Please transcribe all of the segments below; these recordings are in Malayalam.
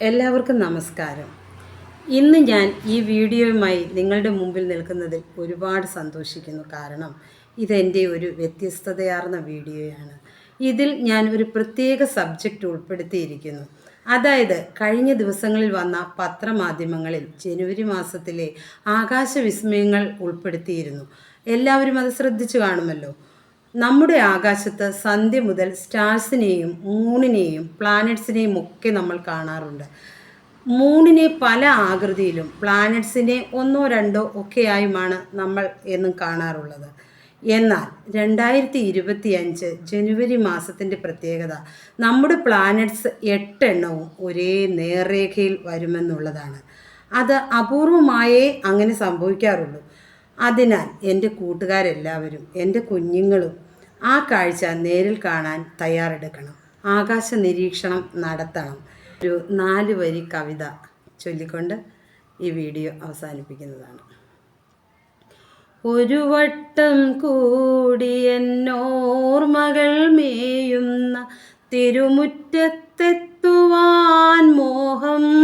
എല്ലാവർക്കും നമസ്കാരം. ഇന്ന് ഞാൻ ഈ വീഡിയോയുമായി നിങ്ങളുടെ മുമ്പിൽ നിൽക്കുന്നതിൽ ഒരുപാട് സന്തോഷിക്കുന്നു. കാരണം ഇതെന്റെ ഒരു വ്യത്യസ്തതയാർന്ന വീഡിയോയാണ്. ഇതിൽ ഞാൻ ഒരു പ്രത്യേക സബ്ജക്റ്റ് ഉൾപ്പെടുത്തിയിരിക്കുന്നു. അതായത് കഴിഞ്ഞ ദിവസങ്ങളിൽ വന്ന പത്രമാധ്യമങ്ങളിൽ ജനുവരി മാസത്തിലെ ആകാശവിസ്മയങ്ങൾ ഉൾപ്പെടുത്തിയിരുന്നു. എല്ലാവരും അത് ശ്രദ്ധിച്ചു കാണുമല്ലോ. നമ്മുടെ ആകാശത്ത് സന്ധ്യ മുതൽ സ്റ്റാർസിനെയും മൂണിനെയും പ്ലാനറ്റ്സിനെയും ഒക്കെ നമ്മൾ കാണാറുണ്ട്. മൂണിനെ പല ആകൃതിയിലും പ്ലാനറ്റ്സിനെ ഒന്നോ രണ്ടോ ഒക്കെയായുമാണ് നമ്മൾ എന്നും കാണാറുള്ളത്. എന്നാൽ രണ്ടായിരത്തി ഇരുപത്തി അഞ്ച് ജനുവരി മാസത്തിന്റെ പ്രത്യേകത നമ്മുടെ പ്ലാനറ്റ്സ് എട്ടെണ്ണവും ഒരേ നേർരേഖയിൽ വരുമെന്നുള്ളതാണ്. അത് അപൂർവമായേ അങ്ങനെ സംഭവിക്കാറുള്ളൂ. അതിനാൽ എന്റെ കൂട്ടുകാരെല്ലാവരും എന്റെ കുഞ്ഞുങ്ങളും ആ കാഴ്ച നേരിൽ കാണാൻ തയ്യാറെടുക്കണം. ആകാശ നിരീക്ഷണം നടത്തണം. ഒരു നാല് വരി കവിത ചൊല്ലിക്കൊണ്ട് ഈ വീഡിയോ അവസാനിപ്പിക്കുന്നതാണ്. ഒരു വട്ടം കൂടി എന്നോർമകൾ മേയുന്ന തിരുമുറ്റത്തെത്തുവാൻ മോഹം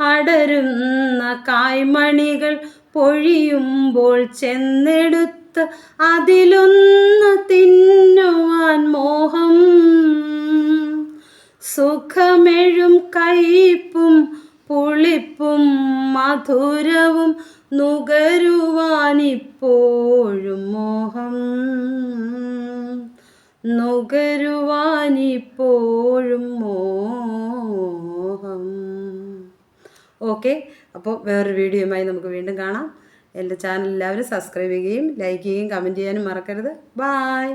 അടരുന്ന കായ്മണികൾ പൊഴിയുമ്പോൾ ചെന്നെടുത്ത് അതിലൊന്ന് തിന്നുവാൻ മോഹം. സുഖമെഴും കയ്പും പുളിപ്പും മധുരവും നുകരുവാനിപ്പോഴും മോഹം. നുകരുവാനിപ്പോഴും മോഹം. ഓക്കെ. അപ്പോൾ വേറൊരു വീഡിയോയുമായി നമുക്ക് വീണ്ടും കാണാം. എന്റെ ചാനൽ എല്ലാവരും സബ്സ്ക്രൈബ് ചെയ്യുകയും ലൈക്ക് ചെയ്യുകയും കമന്റ് ചെയ്യാനും മറക്കരുത്. ബായ്.